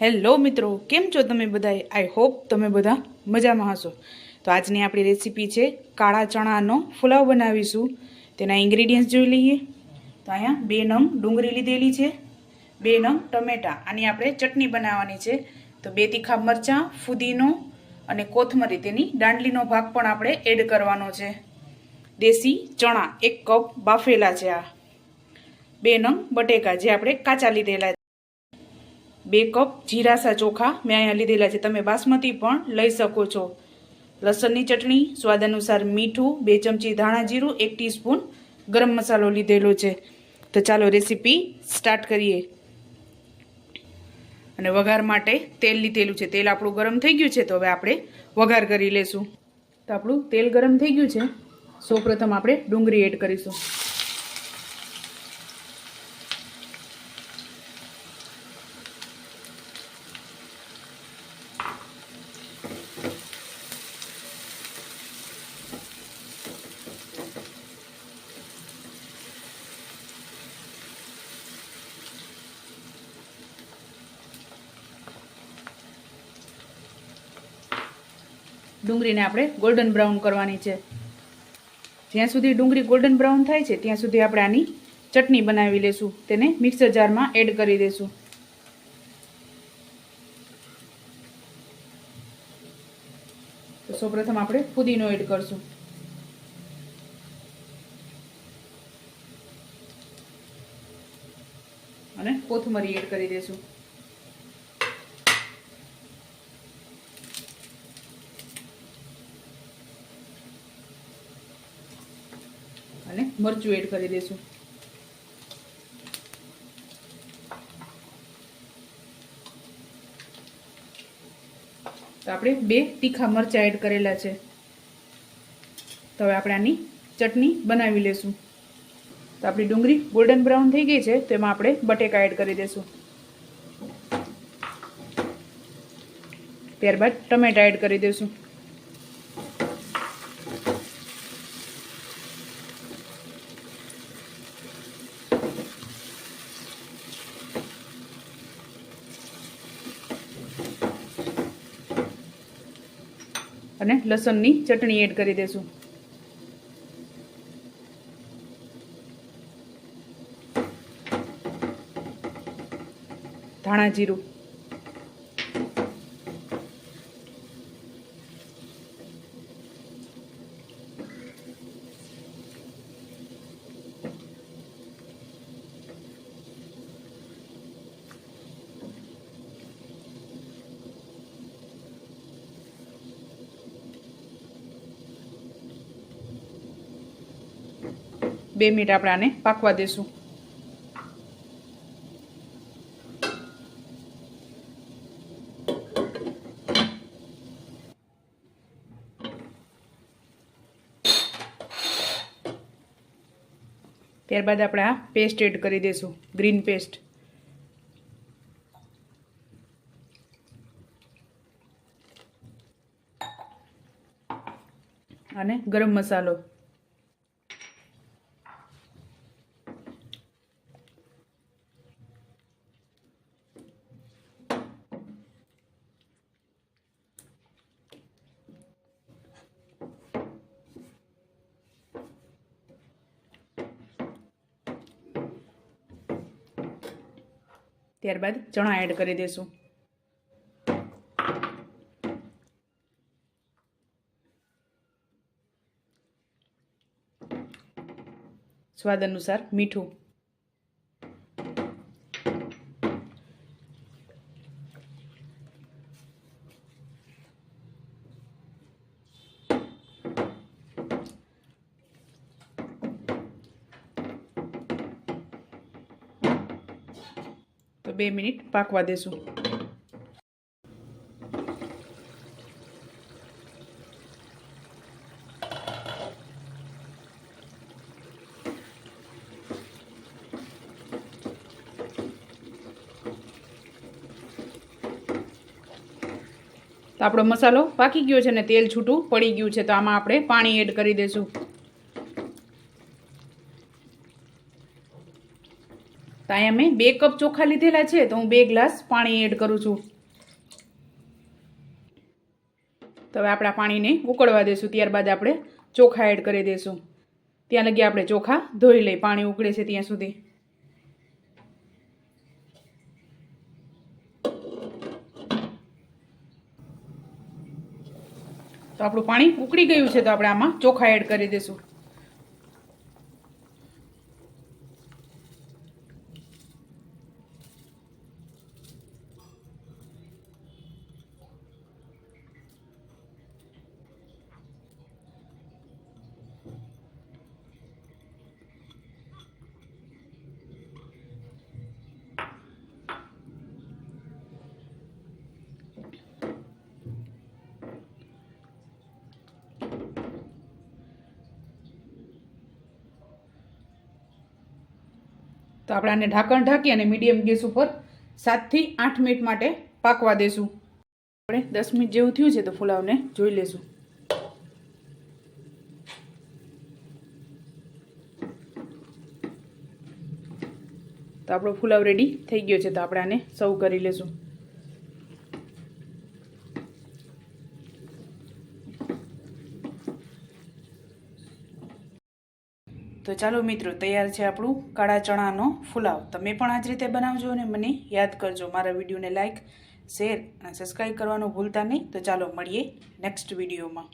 Hello મિત્રો, કેમ છો તમે બધાએ આઈ હોપ તમે બધા મજામાં હશો. તો આજની આપણી રેસીપી છે કાળા ચણાનો પુલાવ બનાવીશું. તેના ઇન્ગ્રીડિયન્ટ્સ જોઈ લઈએ. તો અહીંયા બે નંગ ડુંગળી લીધેલી છે, બે નંગ ટમેટાં. આની આપણે ચટણી બનાવવાની છે. તો બે તીખા મરચાં, ફુદીનો અને કોથમરી. તેની દાંડલીનો ભાગ પણ આપણે એડ કરવાનો છે. દેશી ચણા એક કપ બાફેલા છે આ. બે નંગ બટેકા જે આપણે કાચા લીધેલા બે કપ જીરાસા ચોખા મેં અહીંયા લીધેલા છે. તમે બાસમતી પણ લઈ શકો છો. લસણની ચટણી, સ્વાદ અનુસાર મીઠું, બે ચમચી ધાણા જીરું, એક ટીસ્પૂન ગરમ મસાલો લીધેલો છે. તો ચાલો રેસીપી સ્ટાર્ટ કરીએ. અને વઘાર માટે તેલ લીધેલું છે. તેલ આપણું ગરમ થઈ ગયું છે તો હવે આપણે વઘાર કરી લેશું. તો આપણું તેલ ગરમ થઈ ગયું છે. સૌપ્રથમ આપણે ડુંગળી એડ કરીશું. ડુંગળીને આપણે ગોલ્ડન બ્રાઉન કરવાની છે. જ્યાં સુધી ડુંગળી ગોલ્ડન બ્રાઉન થાય છે, ત્યાં સુધી આપણે આની ચટણી બનાવી લેશું. તેને મિક્સર જારમાં એડ કરી દઈશું તો સૌપ્રથમ આપણે ફુદીનો એડ કરશું. અને કોથમરી એડ કરી દઈશું અને મરચું એડ કરી દઈશું તો આપણે બે તીખા મરચાં એડ કરેલા છે. તો હવે આપણે આની ચટણી બનાવી લેશું. તો આપણી ડુંગળી ગોલ્ડન બ્રાઉન થઈ ગઈ છે, તો એમાં આપણે બટેકા એડ કરી દઈશું ત્યારબાદ ટમેટા એડ કરી દઈશું અને લસણની ચટણી એડ કરી દેશું. ધાણા જીરું. બે મિનિટ આપણે આને પાકવા દેશું. ત્યારબાદ આપણે આ પેસ્ટ એડ કરી દઈશું ગ્રીન પેસ્ટ. અને ગરમ મસાલો. ત્યારબાદ ચણા એડ કરી દઈશું. સ્વાદ અનુસાર મીઠું. તો બે મિનિટ પાકવા દેશું. તો આપણો મસાલો પાકી ગયો છે ને તેલ છૂટું પડી ગયું છે, તો આમાં આપણે પાણી એડ કરી દઈશું તો અહીંયા મેં બે કપ ચોખા લીધેલા છે, તો હું બે ગ્લાસ પાણી એડ કરું છું. તો હવે આપણા પાણીને ઉકળવા દઈશું ત્યારબાદ આપણે ચોખા એડ કરી દઈશું ત્યાં લગી આપણે ચોખા ધોઈ લઈ, પાણી ઉકળે છે ત્યાં સુધી. તો આપણું પાણી ઉકળી ગયું છે, તો આપણે આમાં ચોખા એડ કરી દઈશું તો આપણે આને ઢાંકણ ઢાંકી અને મીડિયમ ગેસ ઉપર સાતથી આઠ મિનિટ માટે પાકવા દેશું. આપણે દસ મિનિટ જેવું થયું છે તો ફુલાવને જોઈ લેશું. તો આપણો ફુલાવ રેડી થઈ ગયો છે તો આપણે આને સર્વ કરી લેશું. તો ચાલો મિત્રો, તૈયાર છે આપણું કાળા ચણાનો ફુલાવ. તમે પણ આ જ રીતે બનાવજો અને મને યાદ કરજો. મારા વિડીયોને લાઇક શેર અને સબસ્ક્રાઈબ કરવાનું ભૂલતા નહીં. તો ચાલો મળીએ નેક્સ્ટ વિડીયોમાં.